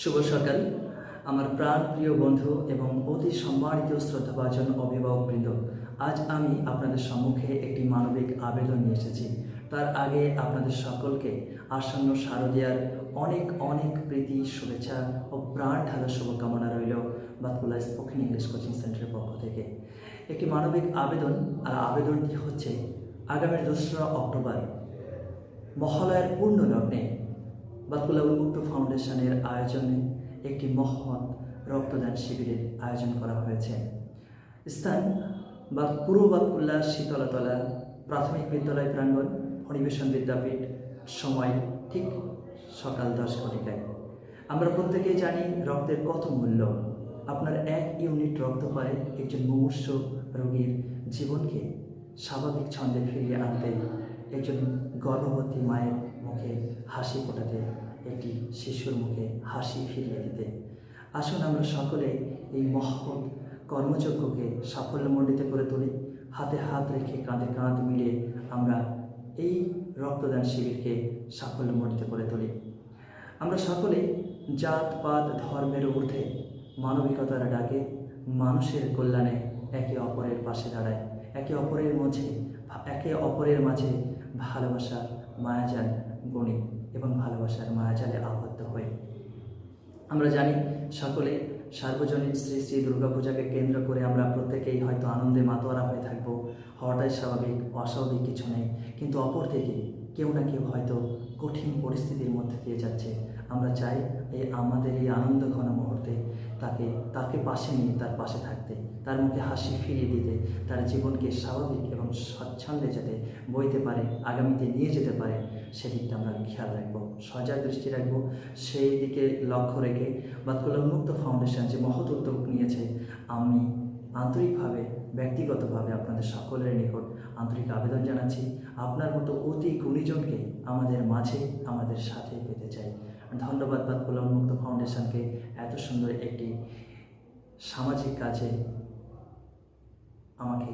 শুভ সকাল। আমার প্রাণ প্রিয় বন্ধু এবং অতি সম্মানিত শ্রদ্ধাভাজন অভিভাবকবৃন্দ আজ আমি আপনাদের সম্মুখে একটি মানবিক আবেদন নিয়ে এসেছি। তার আগে আপনাদের সকলকে আসন্ন শারদীয়ার অনেক অনেক প্রীতি, শুভেচ্ছা ও প্রাণ ঢালা শুভকামনা রইল বাতকুলা স্পোকেন ইংলিশ কোচিং সেন্টারের পক্ষ থেকে। একটি মানবিক আবেদন আর আবেদনটি হচ্ছে আগামী দোসরা অক্টোবর মহালয়ার পূর্ণ লগ্নে বাতকুলা উন্মুক্ত ফাউন্ডেশনের আয়োজনে একটি মহৎ রক্তদান শিবিরের আয়োজন করা হয়েছে। স্থান বা পূর্ব বাতকুল্লা শীতলাতলা প্রাথমিক বিদ্যালয় প্রাঙ্গণ ফণিবেশন বিদ্যাপীঠ সময় ঠিক সকাল দশ ঘটিকায়। আমরা প্রত্যেকেই জানি রক্তের কত মূল্য। আপনার এক ইউনিট রক্ত পারে একজন মুমূর্ষ রোগীর জীবনকে স্বাভাবিক ছন্দে ফিরিয়ে আনতে একজন গর্ভবতী মায়ের মুখে হাসি ফোটাতে, একটি শিশুর মুখে হাসি ফিরিয়ে দিতে। আসুন আমরা সকলে এই মহৎ কর্মযজ্ঞকে সাফল্যমণ্ডিত করে তুলি। হাতে হাত রেখে কাঁধে কাঁধ মিলিয়ে আমরা এই রক্তদান শিবিরকে সাফল্যমণ্ডিত করে তুলি। আমরা সকলে জাত, পাত, ধর্মের ঊর্ধ্বে মানবিকতার ডাকে মানুষের কল্যাণে একে অপরের পাশে দাঁড়ায়, একে অপরের মাঝে, একে অপরের মাঝে ভালোবাসার মায়াজাল গুণে এবং ভালোবাসার মায়াজালে আবদ্ধ হয়ে। আমরা জানি সকলে সার্বজনীন শ্রী শ্রী দুর্গাপূজাকে কেন্দ্র করে আমরা প্রত্যেকেই হয়তো আনন্দে মাতোয়ারা হয়ে থাকব। হওয়াটাই স্বাভাবিক, অস্বাভাবিক কিছু নেই। কিন্তু অপর থেকে কেউ না কেউ হয়তো কঠিন পরিস্থিতির মধ্যে দিয়ে যাচ্ছে। আমরা চাই এই আমাদের এই আনন্দ ঘন মুহূর্তে তাকে তাকে পাশে নিয়ে, তার পাশে থাকতে, তার মুখে হাসি ফিরিয়ে দিতে, তার জীবনকে স্বাভাবিক এবং স্বচ্ছন্দে যাতে বইতে পারে, আগামীতে নিয়ে যেতে পারে, সেদিকটা আমরা খেয়াল রাখব, সজাগ দৃষ্টি রাখব। সেই দিকে লক্ষ্য রেখে বাতকুলা উন্মুক্ত ফাউন্ডেশন যে মহৎ উদ্যোগ নিয়েছে, আমি আন্তরিকভাবে, ব্যক্তিগতভাবে আপনাদের সকলের নিকট আন্তরিক আবেদন জানাচ্ছি। আপনার মতো অতি গুণীজনকে আমাদের মাঝে, আমাদের সাথে পেতে চাই। ধন্যবাদ বাদ বাতকুলা উন্মুক্ত ফাউন্ডেশনকে এত সুন্দর একটি সামাজিক কাজে আমাকে